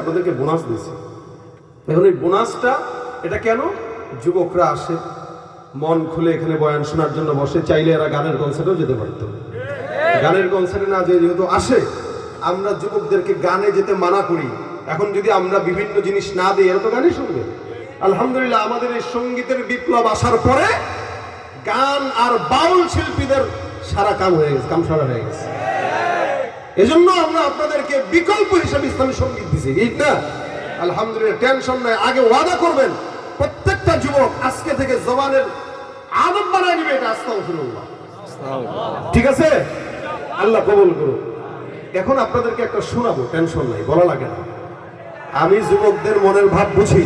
আপনাদেরকে বোনাস দিয়েছি। এখন এই বোনাসটা, এটা কেন? যুবকরা আসে, মন খুলে এখানে বয়ান শোনার জন্য বসে, চাইলে এরা গানের কনসার্টেও যেতে পারতো। গানের কনসার্টে না যেহেতু আসে, আমরা যুবকদেরকে গানে যেতে মানা করি। এখন যদি আমরা বিভিন্ন জিনিস না দিই, এরা তো গানই শুনবে। আলহামদুলিল্লাহ, আমাদের এই সঙ্গীতের বিপ্লব আসার পরে গান আর বাউল শিল্পীদের সারা কাম হয়ে গেছে, কাম সারা হয়ে গেছে। এজন্য আমরা আপনাদেরকে বিকল্প হিসেবে ইসলামী সংগীত দিছি। ঠিক না? আলহামদুলিল্লাহ টেনশন নাই। আগে ওয়াদা করবেন প্রত্যেকটা যুবক আজকে থেকে জবানের আদত বানায় নিবে এটা আস্তাগফিরুল্লাহ। ঠিক আছে? আল্লাহ কবুল করুন এখন আপনাদেরকে একটা শোনাবো টেনশন নাই বলা লাগে না। আমি যুবকদের মনের ভাব বুঝি।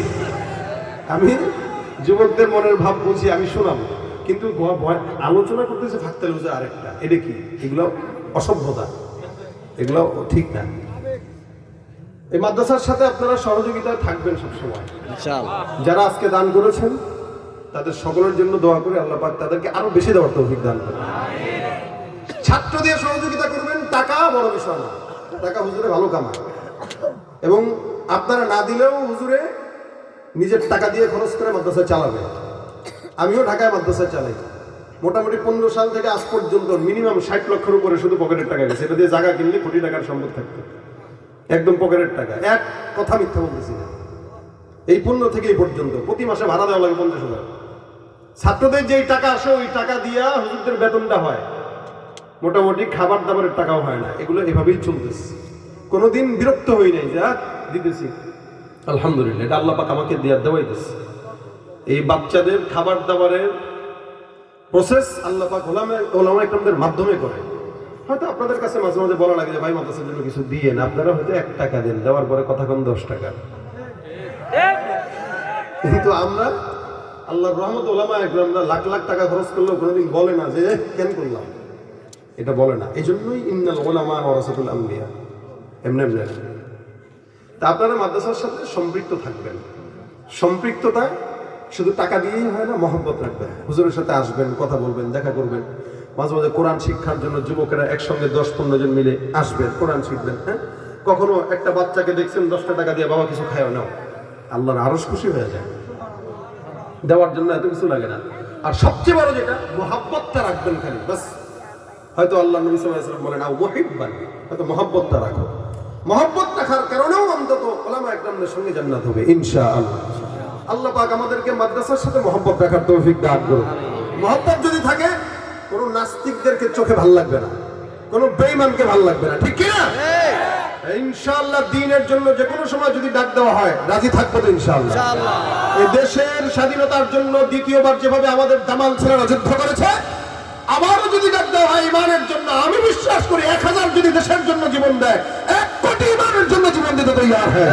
আমি যুবকদের মনের ভাব বুঝি আমি শোনাবো। কিন্তু আলোচনা করতেছে থাকতে লুজে আরেকটা। এটা কি? এগুলো অসভ্যতা। এগুলো ঠিক না। এই মাদ্রাসার সাথে আপনারা সহযোগিতায় থাকবেন সবসময়। যারা আজকে দান করেছেন তাদের সকলের জন্য দোয়া করে আল্লাহ পাক তাদেরকে আরও বেশি দেওয়ার তৌফিক দান করুন। ছাত্র দিয়ে সহযোগিতা করবেন টাকা বড় বিষয় না। টাকা হুজুরে ভালো কামায়। এবং আপনারা না দিলেও হুজুরে নিজের টাকা দিয়ে খরচ করে মাদ্রাসা চালাবে। আমিও ঢাকায় মাদ্রাসা চালাই। মোটামুটি পনেরো সাল থেকে আজ পর্যন্ত মিনিমাম ষাট লক্ষের উপরে শুধু পকেটের টাকা গেছে। এটা দিয়ে জায়গা কিনলে কোটি টাকার সম্পদ থাকতো। একদম পকেটের টাকা। এক কথা মিথ্যা বলতেছি না। এই পণ্য থেকে এই পর্যন্ত, প্রতি মাসে ভাড়া দেওয়া লাগে পঞ্চাশ হাজার। ছাত্রদের যেই টাকা আসে, ওই টাকা দিয়া হুজুরদের বেতনটা হয়। মোটামুটি খাবার দাবারের টাকাও হয় না। এগুলো এভাবেই চলতেছে। কোনোদিন বিরক্ত হই নাই যা দিতেছি। আলহামদুলিল্লাহ, এটা আল্লাহ পাক আমাকে দেওয়া দেওয়াইতেছে এই বাচ্চাদের খাবার দাবারের প্রসেস আল্লাহ পাক ওলামা ওলামা ইকরামদের মাধ্যমে করে। হয়তো আপনাদের কাছে মাঝে মাঝে বলা লাগে যে, ভাই, মাদ্রাসার জন্য কিছু দিয়ে না। আপনারা হয়তো এক টাকা দেন, দেওয়ার পরে কথা কম দশ টাকা। কিন্তু আমরা আল্লাহর রহমত ওলামা একরামরা লাখ লাখ টাকা খরচ করলেও কোনোদিন বলে না যে, কেন করলাম? এটা বলে না। এই জন্যই ইন্নাল ওলামা ওরাসাতুল আম্বিয়া। এমনি এমনি। তা আপনারা মাদ্রাসার সাথে সম্পৃক্ত থাকবেন। সম্পৃক্ততা শুধু টাকা দিয়েই হয় না, মহব্বত রাখবেন। হুজুরের সাথে আসবেন, কথা বলবেন, দেখা করবেন। মাঝে মাঝে কোরআন শিক্ষার জন্য যুবকেরা একসঙ্গে দশ পনেরো জন মিলে আসবেন, কোরআন শিখবেন হ্যাঁ? কখনো একটা বাচ্চাকে দেখছেন দশটা টাকা দিয়ে, বাবা, কিছু খায় নাও। আল্লাহর আরস খুশি হয়ে যায়। দেওয়ার জন্য এত কিছু লাগে না। আর সবচেয়ে বড় যেটা, মোহাব্বতটা রাখবেন খালি বাস হয়তো আল্লাহ নবী ওয়াসাল্লাম বলেন, আও হয়তো মহব্বতটা রাখো। মহব্বত রাখার কারণেও অন্তত ওলামা একরামদের সঙ্গে জান্নাত হবে, ইনশাআল্লাহ। আল্লাহ পাক আমাদেরকে মাদ্রাসার সাথে মহব্বত রাখার তৌফিক দান করুন। মহব্বত যদি থাকে কোনো নাস্তিকদেরকে চোখে ভালো লাগবে না। কোনো বেঈমানকে ভালো লাগবে না। ঠিক কি না ইনশাআল্লাহ দিনের জন্য যে কোনো সময় যদি ডাক দেওয়া হয় রাজি থাকব তো ইনশাআল্লাহ। এই দেশের স্বাধীনতার জন্য দ্বিতীয়বার যেভাবে আমাদের দামাল ছেলেরা যুদ্ধ করেছে আবারও যদি ডাক দেওয়া হয় ইমানের জন্য আমি বিশ্বাস করি এক হাজার যদি দেশের জন্য জীবন দেয় এক কোটি ইমানের জন্য জীবন দিতে তৈরি হ্যাঁ।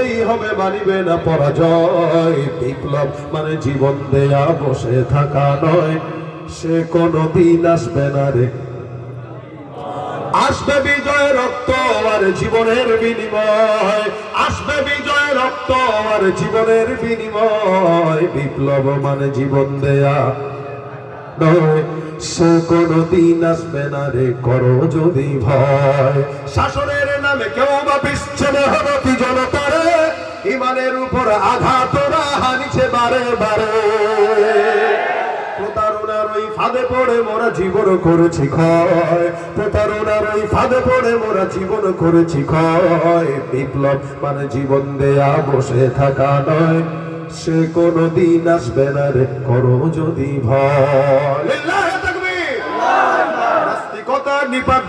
হবে মানিবে না পরাজয়। বিপ্লব মানে জীবন দেয়া, বসে থাকা নয়। সে কোনো দিন আসবে না রে। আসবে বিজয় রক্ত আর জীবনের বিনিময়। আসবে বিজয় রক্ত আর জীবনের বিনিময়। বিপ্লব মানে জীবন দেয়া নয়। সে কোনো দিন আসবে না রে, করো যদি ভয়। শাসনের নামে কেউ বা বিচ্ছেদ জনতারে ইমানের উপর আঘাত ওরা হানিছে বারে বারে। বিপ্লব মানে জীবন দেয়া, বসে থাকা নয়। সে কোনো দিন আসবে না রে, করো যদি ভয়! নাস্তিকতা নিপাজ্জাত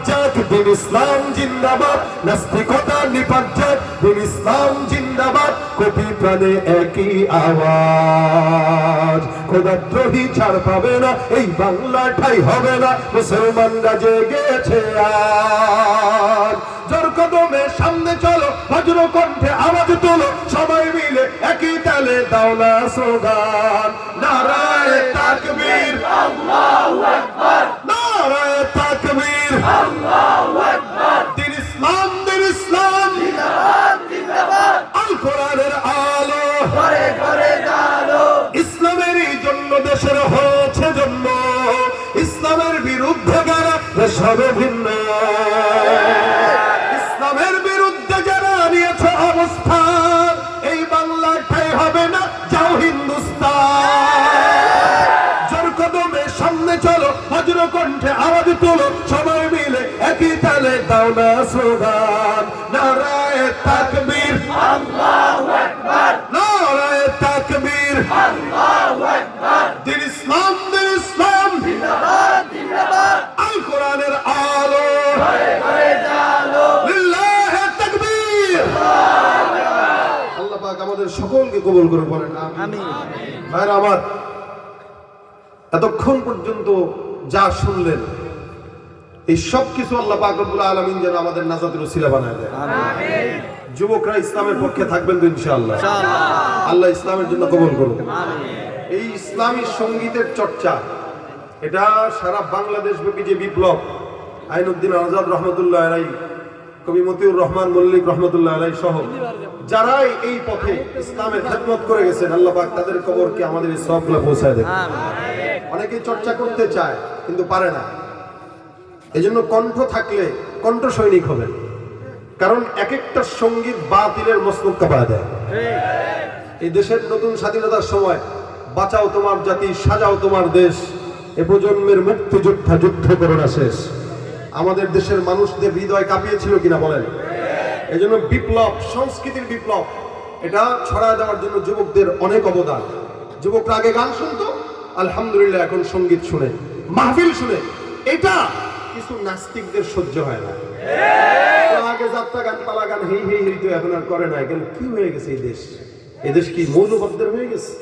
দিন ইসলাম জিন্দাবাদ, নাস্তিকতা নিপাজ্জাত দিন ইসলাম জিন্দাবাদ, কোটি প্রাণে একই আওয়াজ। খোদাদ্রোহী ছাড় পাবে না, এই বাংলা ঠাই হবে না, মুসলমানরা জেগেছে আজ। জোর কদমে সামনে চলো, বজ্র কণ্ঠে আওয়াজ তোলো, সবাই মিলে একই তালে দাও না স্লোগান। নারায় নারায়ে না স্লোগান নারায় তাকবীর। নারায় তাকবীর। দিন ইসলাম দিন ইসলাম। আল কোরআনের আলো। লিল্লাহে তাকবীর। আল্লাহ পাক আমাদের সকলকে কবুল করে বলেন আমিন। ভাইরা আমার এতক্ষণ পর্যন্ত যা শুনলেন এই সব কিছু আল্লাহ পাক রব্বুল আলামিন যেন আমাদের নাজাতের উসিলা বানায় দেয়। যুবকরা ইসলামের পক্ষে থাকবেন তো ইনশাআল্লাহ। আল্লাহ ইসলামের জন্য কবুল করুন এই ইসলামী সঙ্গীতের চর্চা এটা সারা বাংলাদেশ ব্যাপী যে বিপ্লব আইনুদ্দিন আজাদ রহমতুল্লাহ আলাই কবি মতিউর রহমান মল্লিক রহমতুল্লাহ আলাই সহ যারাই এই পথে ইসলামের খেদমত করে গেছেন আল্লাহ পাক তাদের কবরকে আমাদের এই সবগুলো পৌঁছায় দেবে অনেকে চর্চা করতে চায় কিন্তু পারে না। এজন্য কণ্ঠ থাকলে কণ্ঠ সৈনিক হবেন। কারণ এক একটা সংগীত বাতিলের মস্তক কাপড়া দেয়। এই দেশের নতুন স্বাধীনতার সময় বাঁচাও তোমার জাতি, সাজাও তোমার দেশ, এ প্রজন্মের মুক্তিযোদ্ধা যুদ্ধ করোনা শেষ। আমাদের দেশের মানুষদের হৃদয় কাঁপিয়েছিল কিনা বলেন? এজন্য বিপ্লব, সংস্কৃতির বিপ্লব, এটা ছড়ায় দেওয়ার জন্য যুবকদের অনেক অবদান। যুবকরা আগে গান শুনতো, আলহামদুলিল্লাহ এখন সংগীত শুনে, মাহফিল শুনে। এটা কিছু নাস্তিকদের সহ্য হয় না। আগে যাত্রা গান, পালা গান, হেই হেই হেই এখন আর করে না। কেন কি হয়ে গেছে এই দেশ? এই দেশ কি মৌলবাদদের হয়ে গেছে?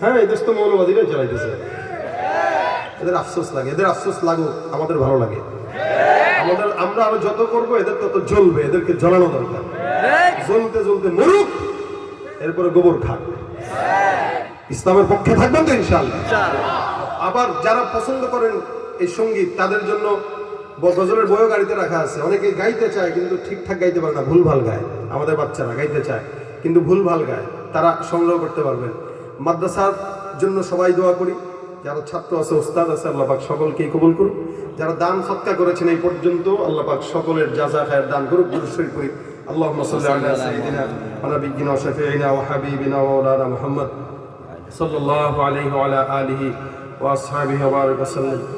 হ্যাঁ এই দেশ তো মৌলবাদীরাই চালাইতেছে। এদের আফসোস লাগে, এদের আফসোস লাগুক, আমাদের ভালো লাগে। আমাদের, আমরা আরও যত করব, এদের তত জ্বলবে, এদেরকে জ্বলানো দরকার। জ্বলতে জ্বলতে মরুক, এরপরে গোবর খাক। ইসলামের পক্ষে থাকবেন তো ইনশাল্লাহ আবার যারা পছন্দ করেন এই সংগীত, তাদের জন্য গজলের বইও গাড়িতে রাখা আছে। অনেকে গাইতে চায় কিন্তু ঠিকঠাক গাইতে পারে না ভুল ভালো গায়। আমাদের বাচ্চারা গাইতে চায় কিন্তু ভুল ভালো গায়। তারা সংগ্রহ করতে পারবেন। মাদ্রাসার জন্য সবাই দোয়া করি। যারা ছাত্র আছে ওস্তাদ আছে আল্লাপাক সকলকেই কবুল করুক। যারা দান সৎকা করেছেন এই পর্যন্ত আল্লাপাক সকলের যা যা খায়ের দান করুক দুরুশ্বরী করি আল্লাহ সাল্লাহ আলহি আলহি ওয়াসহাবিহি ওয়া